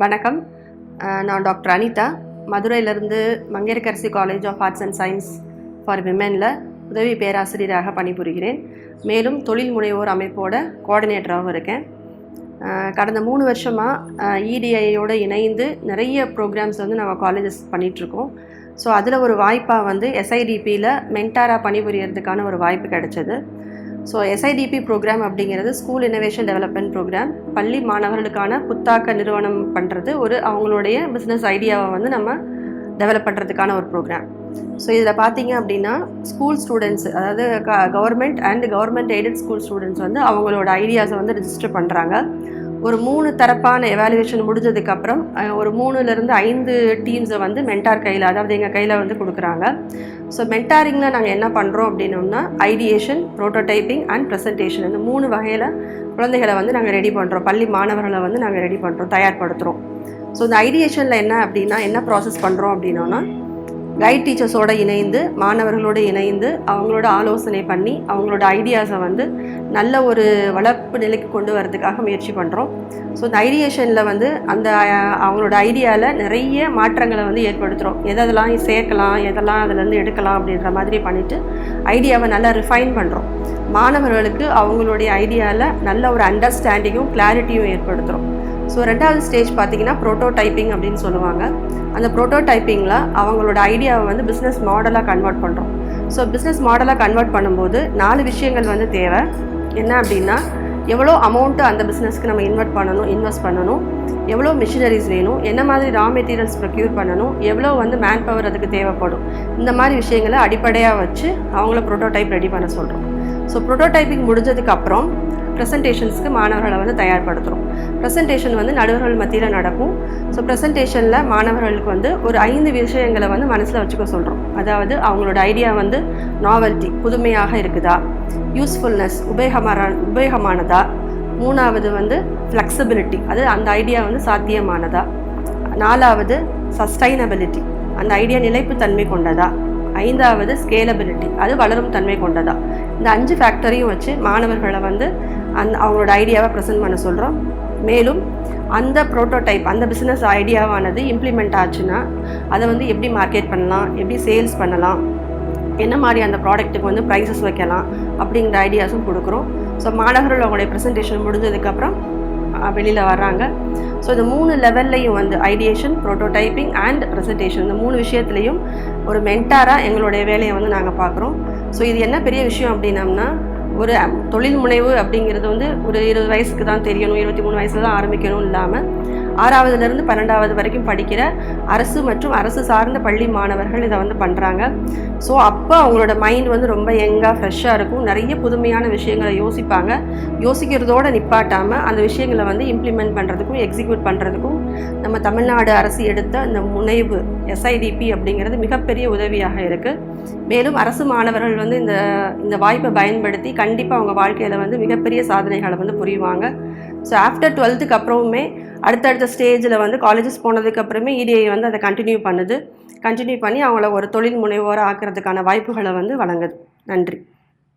வணக்கம். நான் டாக்டர் அனிதா. மதுரையிலேருந்து Mangayarkarasi college of arts and science for விமெனில் உதவி பேராசிரியராக பணிபுரிகிறேன். மேலும் தொழில் முனைவோர் அமைப்போட கோஆர்டினேட்டராகவும் இருக்கேன். கடந்த மூணு வருஷமாக இடிஐயோடு இணைந்து நிறைய ப்ரோக்ராம்ஸ் வந்து நம்ம காலேஜஸ் பண்ணிகிட்ருக்கோம் ஸோ அதில் ஒரு வாய்ப்பாக வந்து எஸ்ஐடிபியில் மென்டாராக பணிபுரியறதுக்கான ஒரு வாய்ப்பு கிடைச்சது. ஸோ எஸ்ஐடிபி ப்ரோக்ராம் அப்படிங்கிறது ஸ்கூல் இன்னோவேஷன் டெவலப்மெண்ட் ப்ரோக்ராம் பள்ளி மாணவர்களுக்கான புத்தாக்க நிறுவனம் பண்ணுறது ஒரு அவங்களுடைய பிஸ்னஸ் ஐடியாவை வந்து நம்ம டெவலப் பண்ணுறதுக்கான ஒரு ப்ரோக்ராம் ஸோ இதில் பார்த்தீங்க அப்படின்னா ஸ்கூல் ஸ்டூடெண்ட்ஸ் அதாவது government and government aided school students வந்து அவங்களோட ஐடியாஸை வந்து ரிஜிஸ்டர் பண்ணுறாங்க ஒரு மூணு தரப்பான எவாலுவேஷன் முடிஞ்சதுக்கப்புறம் ஒரு மூணுலேருந்து ஐந்து டீம்ஸை வந்து மென்டார் கையில் அதாவது எங்கள் கையில் வந்து கொடுக்குறாங்க. ஸோ மென்டாரிங்கில் நாங்கள் என்ன பண்ணுறோம் அப்படின்னோம்னா ஐடியேஷன் ப்ரோட்டோடைப்பிங் அண்ட் ப்ரெசன்டேஷன் இந்த மூணு வகையில் குழந்தைகளை வந்து நாங்கள் ரெடி பண்ணுறோம் பள்ளி மாணவர்களை வந்து நாங்கள் ரெடி பண்ணுறோம் தயார்படுத்துகிறோம் ஸோ இந்த ஐடியேஷனில் என்ன அப்படின்னா என்ன ப்ராசஸ் பண்ணுறோம் அப்படின்னோன்னா கைட் டீச்சர்ஸோடு இணைந்து மாணவர்களோடு இணைந்து அவங்களோட ஆலோசனை பண்ணி அவங்களோட ஐடியாஸை வந்து நல்ல ஒரு வளர்ப்பு நிலைக்கு கொண்டு வரதுக்காக முயற்சி பண்ணுறோம் ஸோ இந்த ஐடியேஷனில் வந்து அந்த அவங்களோட ஐடியாவில் நிறைய மாற்றங்களை வந்து ஏற்படுத்துகிறோம் எதெல்லாம் சேர்க்கலாம் எதெல்லாம் அதுலேருந்து எடுக்கலாம் அப்படின்ற மாதிரி பண்ணிவிட்டு ஐடியாவை நல்லா ரிஃபைன் பண்ணுறோம் மாணவர்களுக்கு அவங்களுடைய ஐடியாவில் நல்ல ஒரு அண்டர்ஸ்டாண்டிங்கும் கிளாரிட்டியும் ஏற்படுத்துகிறோம் ஸோ ரெண்டாவது ஸ்டேஜ் பார்த்தீங்கன்னா ப்ரோட்டோடைப்பிங் அப்படின்னு சொல்லுவாங்க. அந்த ப்ரோட்டோடைப்பிங்கில் அவங்களோட ஐடியாவை வந்து பிஸ்னஸ் மாடலாக கன்வெர்ட் பண்ணுறோம் ஸோ பிஸ்னஸ் மாடலாக கன்வெர்ட் பண்ணும்போது நாலு விஷயங்கள் வந்து தேவை. என்ன அப்படின்னா எவ்வளோ அமௌண்ட்டு அந்த பிஸ்னஸ்க்கு நம்ம இன்வெர்ட் பண்ணணும் இன்வெஸ்ட் பண்ணணும் எவ்வளோ மிஷினரிஸ் வேணும் என்ன மாதிரி ரா மெட்டீரியல்ஸ் ப்ரொக்யூர் பண்ணணும் எவ்வளோ வந்து மேன் பவர் அதுக்கு தேவைப்படும். இந்த மாதிரி விஷயங்களை அடிப்படையாக வச்சு அவங்கள ப்ரோட்டோடைப் ரெடி பண்ண சொல்கிறோம் ஸோ ப்ரோட்டோடைப்பிங் முடிஞ்சதுக்கப்புறம் ப்ரெசன்டேஷன்ஸ்க்கு மாணவர்களை வந்து தயார்படுத்துகிறோம் ப்ரெசன்டேஷன் வந்து நடுவர்கள் மத்தியில் நடக்கும். ஸோ ப்ரெசன்டேஷனில் மாணவர்களுக்கு வந்து ஒரு ஐந்து விஷயங்களை வந்து மனசில் வச்சுக்க சொல்கிறோம் அதாவது அவங்களோட ஐடியா வந்து நாவல்ட்டி புதுமையாக இருக்குதா? யூஸ்ஃபுல்னஸ் உபயோகமான உபயோகமானதா? மூணாவது வந்து ஃப்ளெக்சிபிலிட்டி அது அந்த ஐடியா வந்து சாத்தியமானதா? நாலாவது சஸ்டைனபிலிட்டி அந்த ஐடியா நிலைப்புத்தன்மை கொண்டதா? ஐந்தாவது ஸ்கேலபிலிட்டி அது வளரும் தன்மை கொண்டதா? இந்த அஞ்சு ஃபேக்டரையும் வச்சு மாணவர்களை வந்து அந்த அவங்களோட ஐடியாவை ப்ரெசென்ட் பண்ண சொல்கிறோம் மேலும் அந்த ப்ரோட்டோடைப் அந்த பிஸ்னஸ் ஐடியாவானது இம்ப்ளிமெண்ட் ஆச்சுன்னா அதை வந்து எப்படி மார்க்கெட் பண்ணலாம் எப்படி சேல்ஸ் பண்ணலாம் என்ன மாதிரி அந்த ப்ராடக்ட்டுக்கு வந்து ப்ரைஸஸ் வைக்கலாம் அப்படிங்கிற ஐடியாஸும் கொடுக்குறோம். ஸோ மாணவர்கள் அவங்களுடைய ப்ரெசன்டேஷன் முடிஞ்சதுக்கப்புறம் வெளியில் வர்றாங்க. ஸோ இந்த மூணு லெவல்லையும் வந்து ஐடியேஷன் ப்ரோட்டோடைப்பிங் அண்ட் ப்ரெசன்டேஷன் இந்த மூணு விஷயத்துலையும் ஒரு மென்டாராக எங்களுடைய வேலையை வந்து நாங்கள் பார்க்குறோம். ஸோ இது என்ன பெரிய விஷயம் அப்படின்னம்னா ஒரு தொழில் முனைவு அப்படிங்கிறது வந்து ஒரு இருபது வயசுக்கு தான் தெரியணும் இருபத்தி மூணு வயசுல தான் ஆரம்பிக்கணும் இல்லாமல் ஆறாவதுலேருந்து பன்னெண்டாவது வரைக்கும் படிக்கிற அரசு மற்றும் அரசு சார்ந்த பள்ளி மாணவர்கள் இதை வந்து பண்ணுறாங்க ஸோ அப்போ அவங்களோட மைண்ட் வந்து ரொம்ப யங்காக ஃப்ரெஷ்ஷாக இருக்கும். நிறைய புதுமையான விஷயங்களை யோசிப்பாங்க. யோசிக்கிறதோடு நிப்பாட்டாமல் அந்த விஷயங்களை வந்து இம்ப்ளிமெண்ட் பண்ணுறதுக்கும் எக்ஸிக்யூட் பண்ணுறதுக்கும் நம்ம தமிழ்நாடு அரசு எடுத்த இந்த முனைவு எஸ்ஐடிபி அப்படிங்கிறது மிகப்பெரிய உதவியாக இருக்குது மேலும் அரசு மாணவர்கள் வந்து இந்த இந்த வாய்ப்பை பயன்படுத்தி கண்டிப்பாக அவங்க வாழ்க்கையில் வந்து மிகப்பெரிய சாதனைகளை வந்து புரிவாங்க. ஸோ ஆஃப்டர் டுவெல்த்துக்கு அப்புறமே அடுத்தடுத்த ஸ்டேஜில் வந்து காலேஜஸ் போனதுக்கப்புறமே இடிஐ வந்து அதை கண்டினியூ பண்ணுது. கண்டினியூ பண்ணி அவங்கள ஒரு தொழில் முனைவோராக ஆக்கிறதுக்கான வாய்ப்புகளை வந்து வழங்குது. நன்றி.